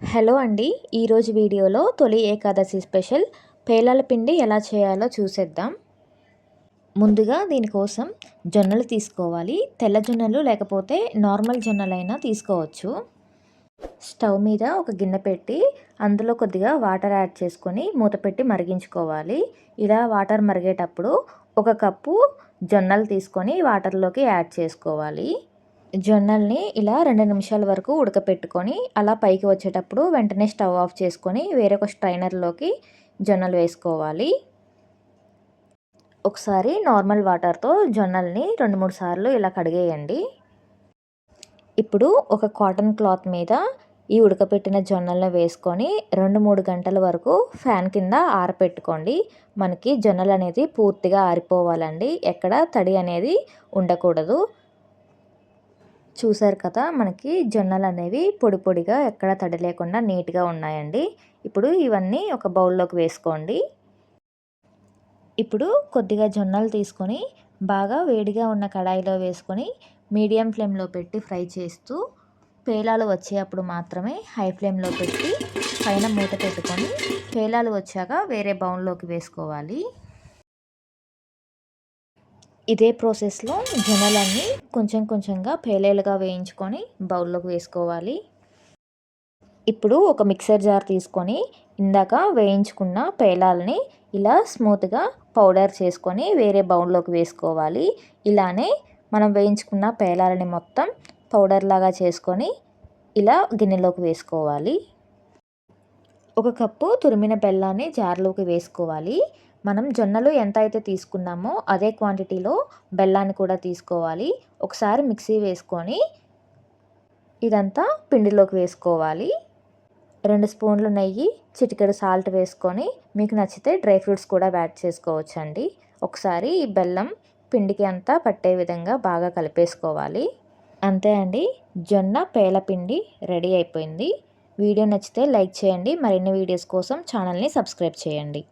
Hello అండి ఈరోజు వీడియోలో తొలి ఏకాదశి స్పెషల్ పేలాల పిండి ఎలా చేయాలో చూసేద్దాం. ముందుగా దీనికోసం జొన్నలు తీసుకోవాలి. తెల్ల జొన్నలు లేకపోతే నార్మల్ జొన్నలైనా తీసుకోవచ్చు. స్టవ్ మీద ఒక గిన్నె పెట్టి అందులో కొద్దిగా వాటర్ యాడ్ చేసుకొని మూత పెట్టి మరిగించుకోవాలి. ఇలా వాటర్ మరిగేటప్పుడు ఒక కప్పు జొన్నలు తీసుకొని వాటర్లోకి యాడ్ చేసుకోవాలి. జొన్నల్ని ఇలా రెండు నిమిషాల వరకు ఉడకపెట్టుకొని అలా పైకి వచ్చేటప్పుడు వెంటనే స్టవ్ ఆఫ్ చేసుకొని వేరొక స్ట్రైనర్లోకి జొన్నలు వేసుకోవాలి. ఒకసారి నార్మల్ వాటర్తో జొన్నల్ని రెండు మూడు సార్లు ఇలా కడిగేయండి. ఇప్పుడు ఒక కాటన్ క్లాత్ మీద ఈ ఉడకపెట్టిన జొన్నలను వేసుకొని రెండు మూడు గంటల వరకు ఫ్యాన్ కింద ఆరపెట్టుకోండి. మనకి జొన్నలు అనేది పూర్తిగా ఆరిపోవాలండి. ఎక్కడ తడి అనేది ఉండకూడదు. చూసారు కదా మనకి జొన్నలు అనేవి పొడి పొడిగా ఎక్కడ తడి లేకుండా నీట్గా ఉన్నాయండి. ఇప్పుడు ఇవన్నీ ఒక బౌల్లోకి వేసుకోండి. ఇప్పుడు కొద్దిగా జొన్నలు తీసుకొని బాగా వేడిగా ఉన్న కడాయిలో వేసుకొని మీడియం ఫ్లేమ్లో పెట్టి ఫ్రై చేస్తూ పేలాలు వచ్చేటప్పుడు మాత్రమే హై ఫ్లేమ్లో పెట్టి పైన మూత పెట్టుకొని పేలాలు వచ్చాక వేరే బౌల్లోకి వేసుకోవాలి. ఇదే ప్రాసెస్లో జొన్నలన్నీ కొంచెం కొంచెంగా పేలేలుగా వేయించుకొని బౌల్లోకి వేసుకోవాలి. ఇప్పుడు ఒక మిక్సర్ జార్ తీసుకొని ఇందాక వేయించుకున్న పేలాలని ఇలా స్మూత్గా పౌడర్ చేసుకొని వేరే బౌల్లోకి వేసుకోవాలి. ఇలానే మనం వేయించుకున్న పేలాలని మొత్తం పౌడర్ లాగా చేసుకొని ఇలా గిన్నెలోకి వేసుకోవాలి. ఒక కప్పు తురిమిన బెల్లాన్ని జార్లోకి వేసుకోవాలి. మనం జొన్నలు ఎంత అయితే తీసుకున్నామో అదే క్వాంటిటీలో బెల్లాన్ని కూడా తీసుకోవాలి. ఒకసారి మిక్సీ వేసుకొని ఇదంతా పిండిలోకి వేసుకోవాలి. రెండు స్పూన్లు నెయ్యి చిటికెడు సాల్ట్ వేసుకొని మీకు నచ్చితే డ్రై ఫ్రూట్స్ కూడా యాడ్ చేసుకోవచ్చండి. ఒకసారి ఈ బెల్లం పిండికి అంతా పట్టే విధంగా బాగా కలిపేసుకోవాలి. అంతే అండి. జొన్న పేల పిండి రెడీ అయిపోయింది. వీడియో నచ్చితే లైక్ చేయండి. మరిన్ని వీడియోస్ కోసం ఛానల్ని సబ్స్క్రైబ్ చేయండి.